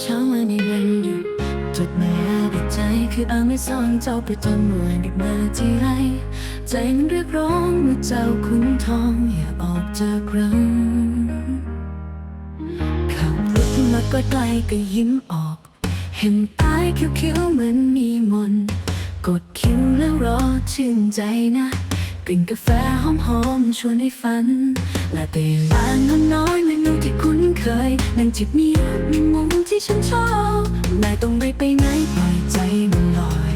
เช้ามาในวันหยุดจดหมายติดใจคืออาไม่ซ่อนเจ้าไปจำเมื่อเด็กมาที่ไรใจมันเรียกร้องเมื่อเจ้าคุ้นทองอย่าออกจากรังขับรถมาก็ไกลก็ยิ้มออก เห็นตายคิ้วๆเหมือนมีมน กดคิ้วแล้วรอชื่นใจนะกลิ่นกาแฟหอมๆชวนให้ฝัน และเตียงบ้านน้อยเมนูที่คุ้นเคยนั่งจิบเมียมีมุม ที่ฉันชอบไม่ต้องไปไปไหนปล่อยใจมันลอย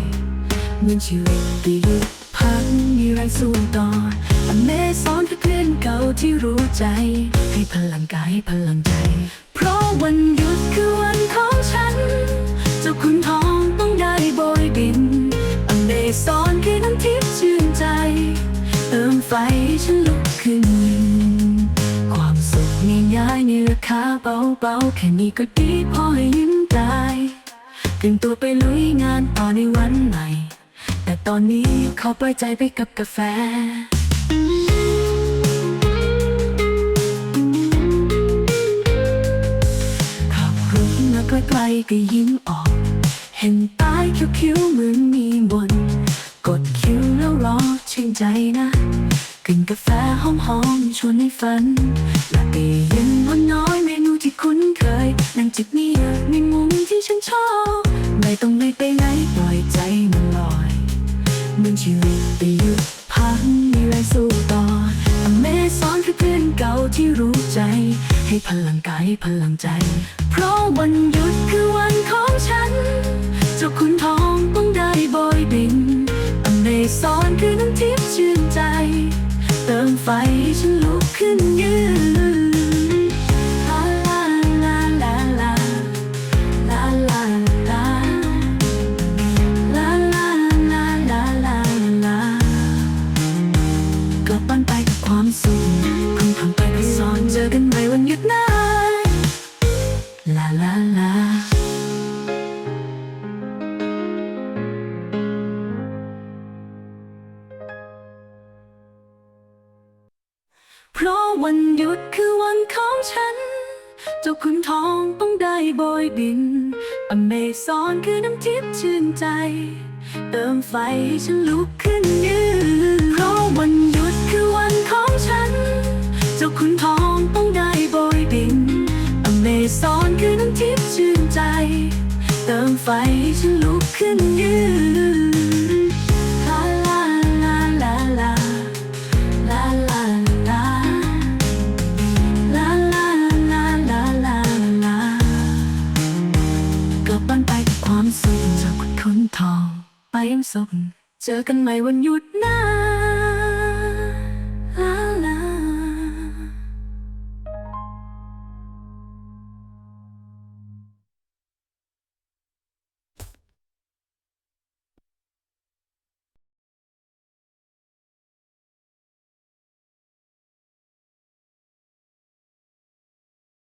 เหมือนชีวิตดีหยุดพักมีแรงสู้ต่ออเมซอนคือเพื่อนเก่าที่รู้ใจ ให้พลังกายให้พลังใจ เพราะวันหยุดคือวันของฉัน เบาๆแค่นี้ก็ดีพอให้ยิ้มได้ตรียมตัวไปลุยงานต่อในวันใหม่ แต่ตอนนี้ขอปล่อยใจไปกับกาแฟขับรถมาใกล้ๆก็ยิ้มออก เห็นตายคิ้วๆเหมือนมีบน กดคิ้วแล้วรอชื่นใจนะกินกาแฟหอมๆชวนให้ฝัน และก็เย็นวันน้อยเมนูที่คุ้น จิบเนียในมุมที่ฉันชอบ ไม่ต้องไม่ไปไหนปล่อยใจมันลอยมือนชีวิตไปหยุดพักมีแรงสู้ต่ออเมซอนคือเพื่อนเก่าที่รู้ใจ ให้พลังกายให้พลังใจ เพราะวันหยุดคือวันของฉันเจ้าคุณทองต้องได้โบยบินอเมซอนคือน้ำทิพย์ชื่นใจ เติมไฟให้ฉันลุกขึ้นยืน ความสุขคุณทำไปไม่สอนเจอกันใหม่วันหยุดน้าลาลาลาเพราะวันหยุดคือวันของฉัน เจ้าคุณทองต้องได้โบยบิน อเมซอนคือน้ำทิพย์ชื่นใจ เติมไฟให้ฉันลุกขึ้นยืนาคุณทองต้องได้โบยบิน อเมซอนคือน้ำทิพย์ชื่นใจ เติมไฟให้ฉันลุกขึ้นยืนลาลาลาลาลาลาลาลาลาลาลาลาลาลากลับบ้านไปกับความสุขจากคุณทอง ไปยังสุขเจอกันใหม่วันหยุดหน้า